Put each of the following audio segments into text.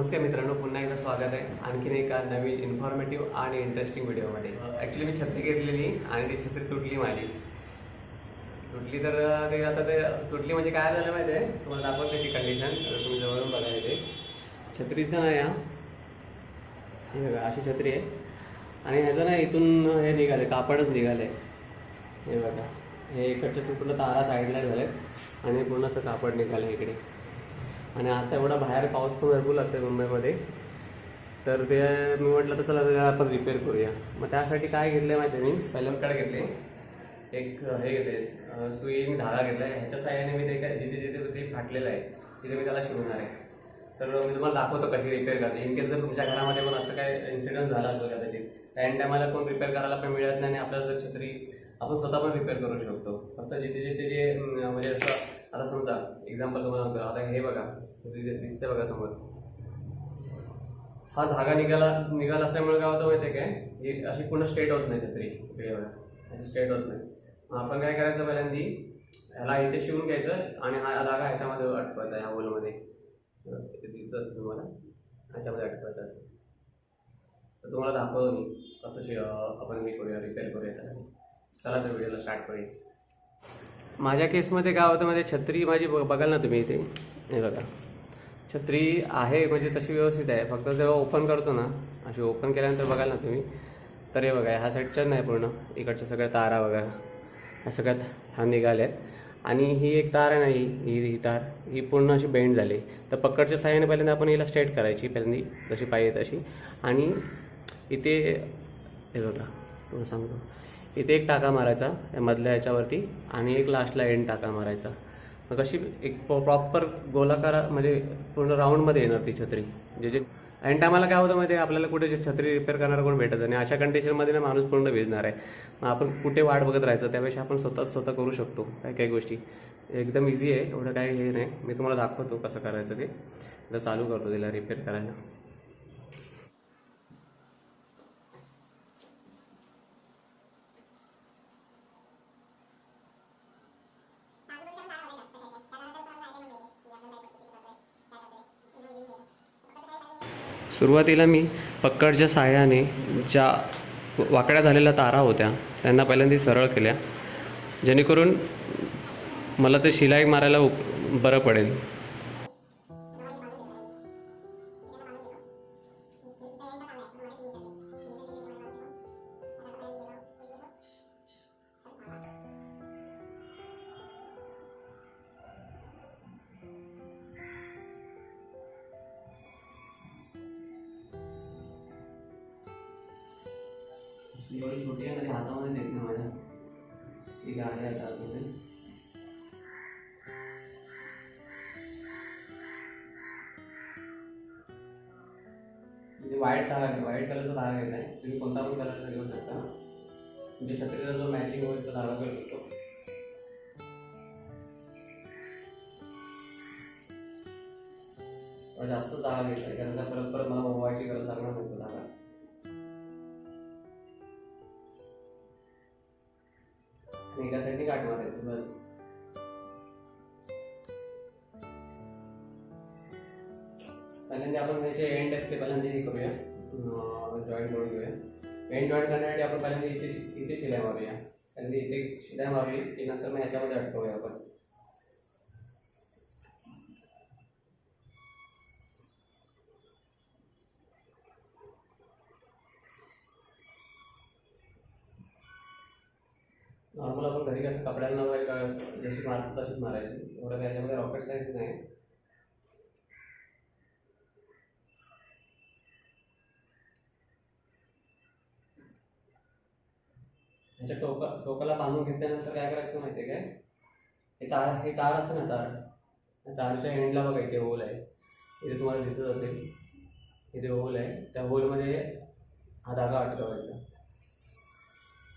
नमस्कार मित्रांनो पुन्हा एकदा स्वागत आहे. आणखीन एका नवीन इन्फॉर्मेटिव्ह आणि इंटरेस्टिंग व्हिडिओमध्ये ॲक्च्युली मी छत्री घेतलेली आणि ती छत्री तुटली माझी. तुटली तर ते आता ते तुटली म्हणजे काय झालं माहिती आहे? तुम्हाला दाखवते ती कंडिशन तुम्ही जवळून बघा येते छत्रीचं नाही हा. हे बघा अशी छत्री आहे. आणि ह्याचं ना इथून हे निघाले कापडच निघाले हे बघा. हे इकडच्या पूर्ण तारा साईडला झाले आणि पूर्ण असं कापड निघालं इकडे. आणि आता एवढा बाहेर पाऊस पण भरपूर लागतोय मुंबईमध्ये. तर ते मी म्हटलं तर चला आपण रिपेअर करूया. मग त्यासाठी काय घेतलं माहिती आहे मी पहिलं कडे घेतले एक हे घेतले सुई मी धागा घेतला आहे ह्याच्या साह्याने मी ते काय जिथे जिथे ते फाटलेलं आहे तिथे मी त्याला शिवणार आहे. तर मी तुम्हाला दाखवतो कशी रिपेअर करते. इनकेस जर तुमच्या घरामध्ये पण असं काय इन्सिडंट झाला असेल कदाचित त्या टायमाला कोण रिपेअर करायला पण मिळत नाही आणि आपल्याला जर छत्री आपण स्वतः पण रिपेअर करू शकतो. फक्त जिथे जिथे जे म्हणजे असं आता समजा एक्झाम्पल तुम्हाला आता हे बघा. तिथे दिसतंय बघा समोर. हा धागा निघाला निघाला असल्यामुळे काय होतं माहिती आहे काय? ही अशी पूर्ण स्ट्रेट होत नाही छत्री. वेगळ्या अशी स्ट्रेट होत नाही. आपण काय करायचं पहिल्यांदी? ह्याला इथे शिवून घ्यायचं आणि हा धागा ह्याच्यामध्ये अटकवायचा ह्या होलमध्ये इथे दिसत असेल तुम्हाला? ह्याच्यामध्ये अटकवायचा असेल. तर तुम्हाला दाखवतो मी. कसं शि आपण हे करूया रिपेअर करूया त्याला. चला तर व्हिडिओला स्टार्ट करूया. माझ्या केसमध्ये काय होतं म्हणजे छत्री माझी ब- बघाल ना तुम्ही इथे. हे बघा. छत्री आहे म्हणजे तशी व्यवस्थित आहे. फक्त जेव्हा ओपन करतो ना अशी ओपन केल्यानंतर बघाल ना तुम्ही तर हे बघा ह्या साईडच्याच नाही पूर्ण. इकडच्या सगळ्या तारा बघा. ह्या सगळ्यात हा निघाल्या. आहेत आणि ही एक तार आहे ना ही ही ही तार ही पूर्ण अशी बेंड झाली. तर पकडच्या साह्याने पहिल्यांदा आपण हिला स्ट्रेट करायची पहिल्यांदा जशी पाहिजे तशी. आणि इथे हे बघा तुम्हाला सांगतो. इथे एक टाका मारायचा या मधल्या याच्यावरती आणि एक लास्टला एंड टाका मारायचा. मग अशी एक प्रॉपर गोलाकार म्हणजे पूर्ण राऊंडमध्ये येणार ती छत्री. जे जे ऐन टायमाला काय होतं माहिती आहे आपल्याला कुठे जे छत्री रिपेअर करणारा कोण भेटत नाही. अशा कंडिशनमध्ये ना माणूस पूर्ण भिजणार आहे. मग आपण कुठे वाट बघत राहायचं त्यापेक्षा आपण स्वतः स्वतः करू शकतो. काही काही गोष्टी. एकदम इझी आहे एवढं काही हे नाही. मी तुम्हाला दाखवतो कसं करायचं ते. चालू करतो तिला रिपेअर करायला. सुरुवातीला मी पक्कडच्या साह्याने ज्या वाकड्या झालेल्या तारा होत्या त्यांना पहिल्यांदा सरळ केल्या. जेणेकरून मला ते शिलाई मारायला उप- बरं पडेल. एवढी छोटी आहे ना हातामध्ये देत नाही माझ्या. ती गाडी म्हणजे आहे आतमध्ये म्हणजे व्हाईट धागा व्हाईट कलरचा धागा आहे तुम्ही कोणता पण कलरचा घेऊ शकता. म्हणजे छत्रीला जो मॅचिंग होईल तो धागा घेऊ शकतो. जास्त धागा घेतलाय कारण का परत परत मला मोबाईलची गरज लागणार नाही धागा. आणि एका बस. पहिल्यांदा आपण त्याचे एंड आहेत ते पहिल्यांदा हे करूया. जॉईंट करून घेऊया. एंड जॉईंट करण्यासाठी आपण पहिल्यांदा इथे इथे शिलाई मारूया कारण इथे शिलाई मारली की नंतर मग ह्याच्यामध्ये अटकवूया आपण. नॉर्मल आपण घरी कसं कपड्यांना वगैरे का- जशी मारतो तशीच मारायची. एवढं काय याच्यामध्ये रॉकेट सायन्स नाही. ह्याच्या टोका टोकाला बांधून घेतल्यानंतर काय करायचं माहिती आहे काय? हे तार हे तार असतं ना तार? तारच्या एंडला बघा इथे होल आहे. इथे तुम्हाला दिसत असेल. इथे होल आहे. त्या होलमध्ये हा धागा अटकवायचा.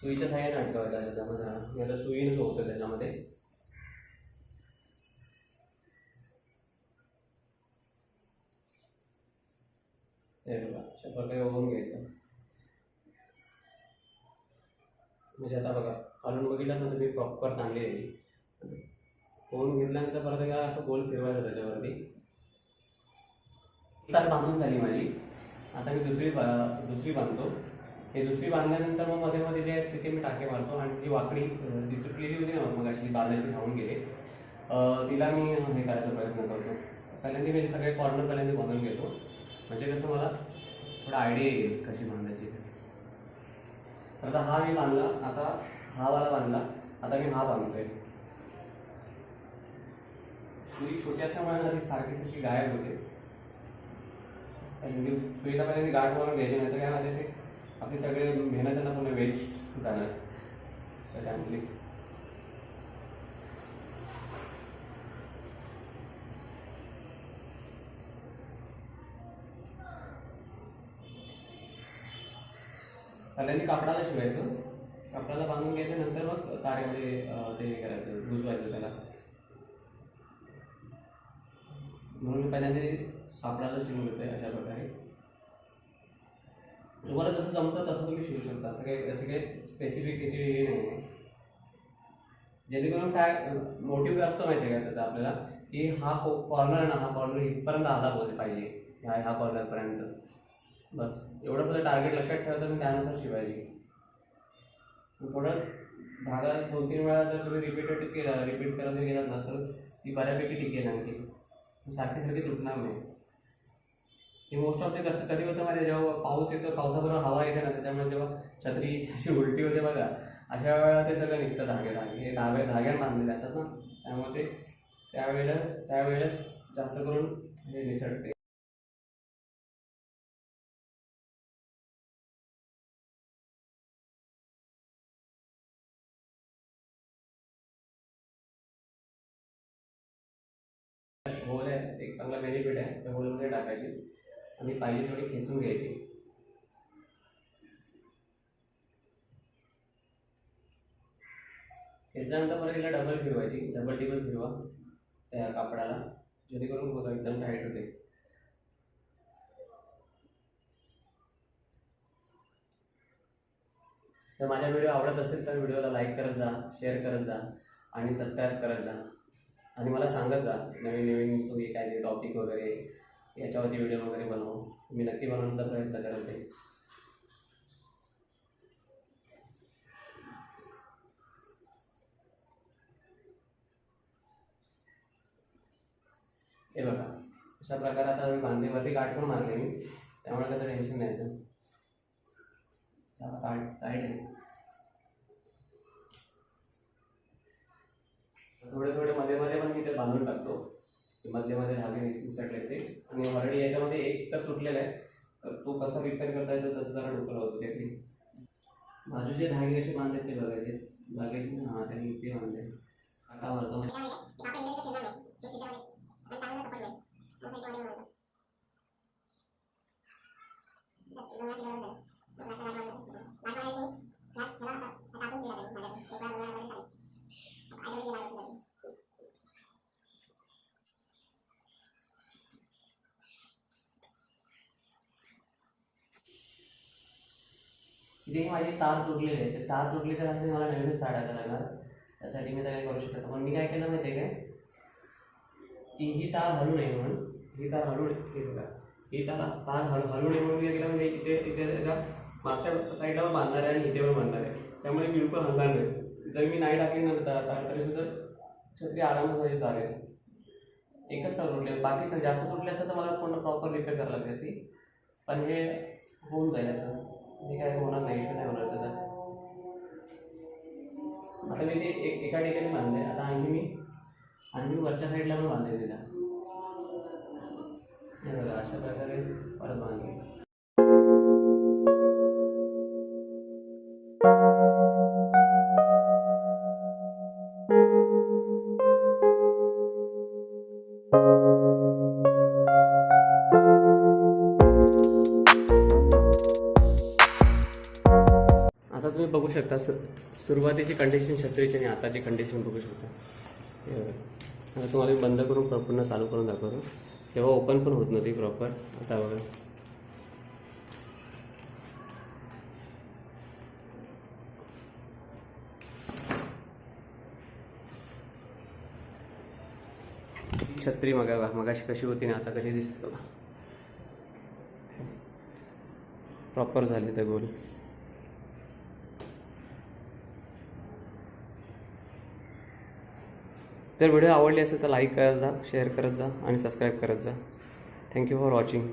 सुईच्या साह्याने अटकवायचा त्याच्यामध्ये याला सुईनच होतं त्याच्यामध्ये. हे अशा प्रकारे होऊन घ्यायचं. म्हणजे आता बघा खालून बघितलं ना तुम्ही प्रॉपर चांगली आहे होऊन घेतल्यानंतर परत एकदा असं गोल फिरवायचं त्याच्यावरती. तर बांधून झाली माझी. आता मी दुसरी बा- दुसरी बांधतो. हे दुसरी बांधल्यानंतर मग मध्ये मध्ये जे आहेत तिथे मी टाके मारतो आणि जी वाकडी जी तुटलेली होती ना मग अशी बांधायची धावून गेले. तिला मी हे करायचा प्रयत्न करतो. पहिल्यांदा मी सगळे कॉर्नर पहिल्यांदा बांधून घेतो. म्हणजे कसं मला थोडा आयडिया येईल कशी बांधायची तर आता हा मी बांधला. आता हा वाला बांधला. आता मी हा बांधतोय. सुई छोटी असल्यामुळे ना ती सारखी सारखी गायब होते. आणि सुईला पहिले गाठ मारून घ्यायची नाही तर काय माहिती ते आपली सगळे मेहनत आहे ना पूर्ण वेस्ट जाणार त्याच्यामध्ये. पहिल्यांदा कापडाला शिवायचं. कापडाला बांधून घ्यायचं नंतर मग तारेमध्ये ते हे करायचं गुजवायचं त्याला. म्हणून पहिल्यांदा कापडाला शिवून घेतोय अशा प्रकारे. तुम्हाला जसं जमतं तसं तुम्ही शिवू शकता. असं काही असं काही स्पेसिफिक याची हे नाही आहे जेणेकरून काय मोटिव्ह असतो माहिती आहे का त्याचा आपल्याला? की हा कॉर्नर आहे ना हा कॉर्नर इथपर्यंत आला बोल पाहिजे. ह्या ह्या कॉर्नरपर्यंत बस. एवढं फक्त टार्गेट लक्षात ठेवायचं मी त्यानुसार शिवायची पुढं धागा दोन तीन वेळा जर तुम्ही रिपीटेड केला रिपीट करत गेलात ना तर ती बऱ्यापैकी टिकेल आणखी. सारखी सारखी तुटणार नाही. की मोस्ट ऑफ ते कसं कधी होतं माहिती जेव्हा पाऊस येतो पावसाबरोबर हवा येते ना त्याच्यामुळे जेव्हा छत्री अशी उलटी होते बघा अशा वेळेला ते सगळं निघतं धागे धागे हे धागे धाग्याने बांधलेले असतात ना त्यामुळे ते त्यावेळेला त्यावेळेस जास्त करून हे निसटते. होल आहे एक चांगला बेनिफिट आहे त्या होलमध्ये टाकायची. आणि पाहिजे थोडी खेचून घ्यायची. खेचल्यानंतर परत तिला डबल फिरवायची. डबल टेबल फिरवा. त्या कापडाला. जेणेकरून बघा एकदम टाईट होते. तर माझा व्हिडिओ आवडत असेल तर व्हिडिओला लाईक करत जा शेअर करत जा आणि सबस्क्राईब करत जा. आणि मला सांगत जा नवीन नवीन तुम्ही काय ते टॉपिक वगैरे याच्यावरती व्हिडिओ वगैरे बनवू. मी नक्की बनवण्याचा प्रयत्न करत आहे. हे बघा अशा प्रकारे आता मी बांधेवरती गाठ पण मारली मी. त्यामुळे काही टेन्शन नाही येतं टाईट आहे थोडे थोडे मध्ये मध्ये पण मी ते बांधून टाकतो. मधले मध्ये धागे निसटले ते. आणि ऑलरेडी याच्यामध्ये एक तर तुटलेला आहे. तर तो कसा रिपेअर करता येतो तसं जरा डोकं होतं ते बाजूचे धागे कसे बांधले ते बघायचे. धागे हां त्यांनी ते बांधले. काटा मारतो इथे माझी तार तुटलेली आहे ते तार तुटली तर आणखी मला नवीनच तार टाकायला लागणार. त्यासाठी मी काय करू शकत पण मी काय केलं माहिती आहे काय? की ही तार हलू नये म्हणून ही तार हलू नये. बघा. ही तार तार हलू हलू नये म्हणून मी काय केलं? म्हणजे इथे इथे त्याच्या मागच्या साईडला बांधणार आहे आणि इथेवर बांधणार आहे. त्यामुळे बिलकुल हलणार नाही. जर मी नाही टाकली ना तार तरीसुद्धा तरी सुद्धा छत्री आरामात चालेल. एकच तार तुटले बाकी जास्त तुटले असतं तर मला पूर्ण प्रॉपर रिपेअर करायला लागते ती. पण हे होऊन जाईल याचं मी काय होणार नाही इश्यू नाही होणार त्याचा आता. मी ते एक एका ठिकाणी बांधले आता आणखी मी आणखी मी वरच्या साईडला पण बांधले तिला. बघा अशा प्रकारे परत बांधले सुरुवातीची कंडिशन छत्रीची आणि आताची कंडिशन बघू शकता. आता तुम्हाला मी बंद करून प्र- पुन्हा चालू करून दाखवतो. तेव्हा ओपन पण होत नव्हती प्रॉपर आता बघा. छत्री मगा मगाशी कशी होती ना आता कशी दिसते बघा. प्रॉपर झाले तर गोल. जर व्हिडिओ आवडली असेल तर लाईक करत जा शेअर करत जा आणि सबस्क्राईब करत जा. Thank you for watching